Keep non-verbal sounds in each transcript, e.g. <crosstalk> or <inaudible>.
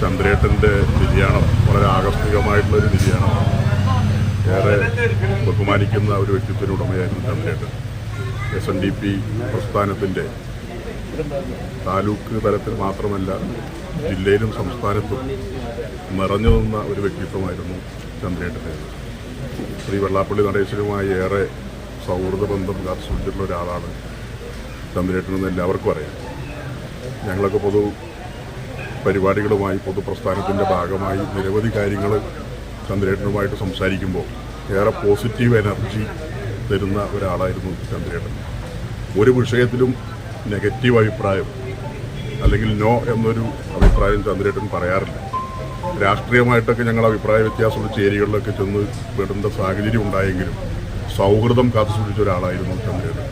ചന്ദ്രേട്ടന്റെ നിര്യാണം വളരെ ഒരു നിര്യാണമാണ് ഏറെ ബഹുമാനിക്കുന്ന ഒരു വ്യക്തിത്വത്തിന് ഉടമയായിരുന്നു ചന്ദ്രേട്ടൻ. എസ് എൻ ഡി പി പ്രസ്ഥാനത്തിന്റെ താലൂക്ക് തലത്തിൽ മാത്രമല്ല ജില്ലയിലും സംസ്ഥാനത്തും നിറഞ്ഞു നിന്ന ഒരു വ്യക്തിത്വമായിരുന്നു ചന്ദ്രേട്ടന്റെ. ശ്രീ വെള്ളാപ്പള്ളി നടേശനുമായി ഏറെ സൗഹൃദ ബന്ധം കാത്തുസൂക്ഷിച്ചിട്ടുള്ള ഒരാളാണ് ചന്ദ്രേട്ടനെന്ന് എല്ലാവർക്കും അറിയാം. ഞങ്ങളൊക്കെ പൊതു പരിപാടികളുമായി പൊതുപ്രസ്ഥാനത്തിന്റെ ഭാഗമായി നിരവധി കാര്യങ്ങൾ ചന്ദ്രേട്ടനുമായിട്ട് സംസാരിക്കുമ്പോൾ ഏറെ പോസിറ്റീവ് എനർജി തരുന്ന ഒരാളായിരുന്നു ചന്ദ്രേട്ടൻ. ഒരു വിഷയത്തിലും നെഗറ്റീവ് അഭിപ്രായം അല്ലെങ്കിൽ നോ എന്നൊരു അഭിപ്രായം ചന്ദ്രേട്ടൻ പറയാറില്ല. രാഷ്ട്രീയമായിട്ടൊക്കെ ഞങ്ങൾ അഭിപ്രായ വ്യത്യാസമുള്ള ചേരികളിലൊക്കെ ചെന്ന് വിടുന്ന സാഹചര്യം ഉണ്ടായെങ്കിലും സൗഹൃദം കാത്തുസൂക്ഷിച്ച ഒരാളായിരുന്നു ചന്ദ്രേട്ടൻ.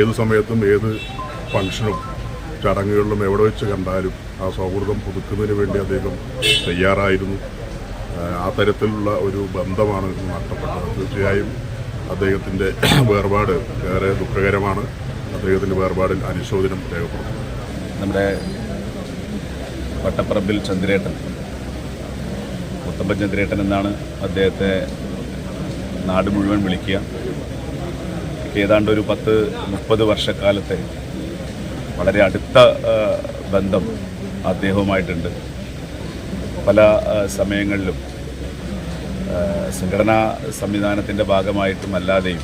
ഏത് സമയത്തും ഏത് ഫംഗ്ഷനും ചടങ്ങുകളിലും എവിടെ വെച്ച് കണ്ടാലും ആ സൗഹൃദം പുതുക്കുന്നതിന് വേണ്ടി അദ്ദേഹം തയ്യാറായിരുന്നു. ആ, തരത്തിലുള്ള ഒരു ബന്ധമാണ് നഷ്ടപ്പെട്ടത്. തീർച്ചയായും അദ്ദേഹത്തിന്റെ <clears throat> വേർപാട് ഏറെ ദുഃഖകരമാണ്. അദ്ദേഹത്തിന്റെ വേർപാടിൽ അനുശോചനം രേഖപ്പെടുത്തുന്നു. നമ്മുടെ വട്ടപ്പറമ്പിൽ ചന്ദ്രേട്ടൻ മുത്തമ്പൻ ചന്ദ്രേട്ടൻ എന്നാണ് അദ്ദേഹത്തെ നാട് മുഴുവൻ വിളിക്കുക. ഏതാണ്ട് ഒരു പത്ത് മുപ്പത് വർഷക്കാലത്തെ വളരെ അടുത്ത ബന്ധം അദ്ദേഹവുമായിട്ടുണ്ട്. പല സമയങ്ങളിലും സംഘടനാ സംവിധാനത്തിന്റെ ഭാഗമായിട്ടും അല്ലാതെയും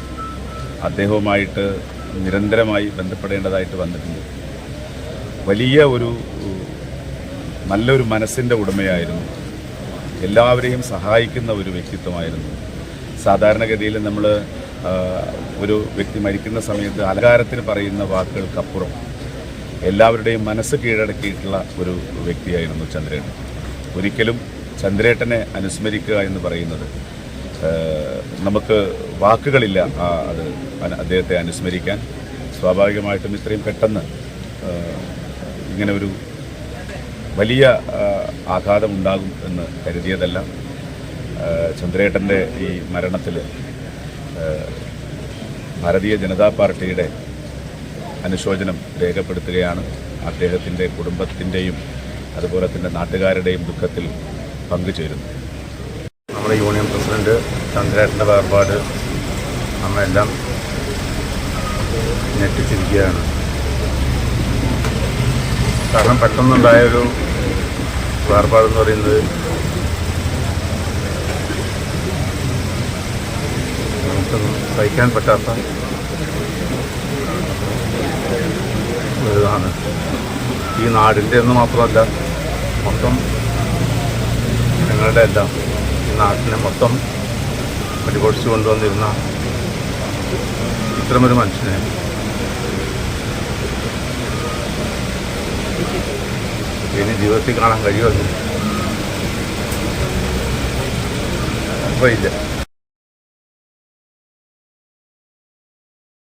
അദ്ദേഹവുമായിട്ട് നിരന്തരമായി ബന്ധപ്പെടേണ്ടതായിട്ട് വന്നിട്ടുണ്ട്. വലിയ ഒരു നല്ലൊരു മനസ്സിന്റെ ഉടമയായിരുന്നു. എല്ലാവരെയും സഹായിക്കുന്ന ഒരു വ്യക്തിത്വമായിരുന്നു. സാധാരണഗതിയിൽ നമ്മൾ ഒരു വ്യക്തി മരിക്കുന്ന സമയത്ത് അലങ്കാരത്തിന് പറയുന്ന വാക്കുകൾക്കപ്പുറം എല്ലാവരുടെയും മനസ്സ് കീഴടക്കിയിട്ടുള്ള ഒരു വ്യക്തിയായിരുന്നു ചന്ദ്രേട്ടൻ. ഒരിക്കലും ചന്ദ്രേട്ടനെ അനുസ്മരിക്കുക എന്ന് പറയുന്നത് നമുക്ക് വാക്കുകളില്ല അത് അദ്ദേഹത്തെ അനുസ്മരിക്കാൻ. സ്വാഭാവികമായിട്ടും ഇത്രയും പെട്ടെന്ന് ഇങ്ങനെ ഒരു വലിയ ആഘാതം ആഘാതമുണ്ടാകും എന്ന് കരുതിയതല്ല. ചന്ദ്രേട്ടന്റെ ഈ മരണത്തിൽ ഭാരതീയ ജനതാ പാർട്ടിയുടെ അനുശോചനം രേഖപ്പെടുത്തുകയാണ്. അദ്ദേഹത്തിന്റെ കുടുംബത്തിന്റെയും അതുപോലെ തന്നെ നാട്ടുകാരുടെയും ദുഃഖത്തിൽ പങ്കുചേരുന്നു. നമ്മുടെ യൂണിയൻ പ്രസിഡന്റ് ചന്ദ്രേട്ടന്റെ വേർപാട് നമ്മെല്ലാം ഞെട്ടിച്ചിരിക്കുകയാണ്. കാരണം പെട്ടെന്നുണ്ടായൊരു വേർപാടെന്ന് പറയുന്നത് നമുക്കൊന്നും സഹിക്കാൻ പറ്റാത്ത ഒരിതാണ് ഈ നാടിന്റെ എന്ന് മാത്രമല്ല മൊത്തം ഞങ്ങളുടെ എല്ലാം ഈ നാട്ടിനെ മൊത്തം പരിപോഷിച്ചു കൊണ്ടുവന്നിരുന്ന ഇത്തരമൊരു മനുഷ്യനെ ഇനി ജീവിതത്തിൽ കാണാൻ കഴിയുമല്ലോ അപ്പോൾ ഇല്ല.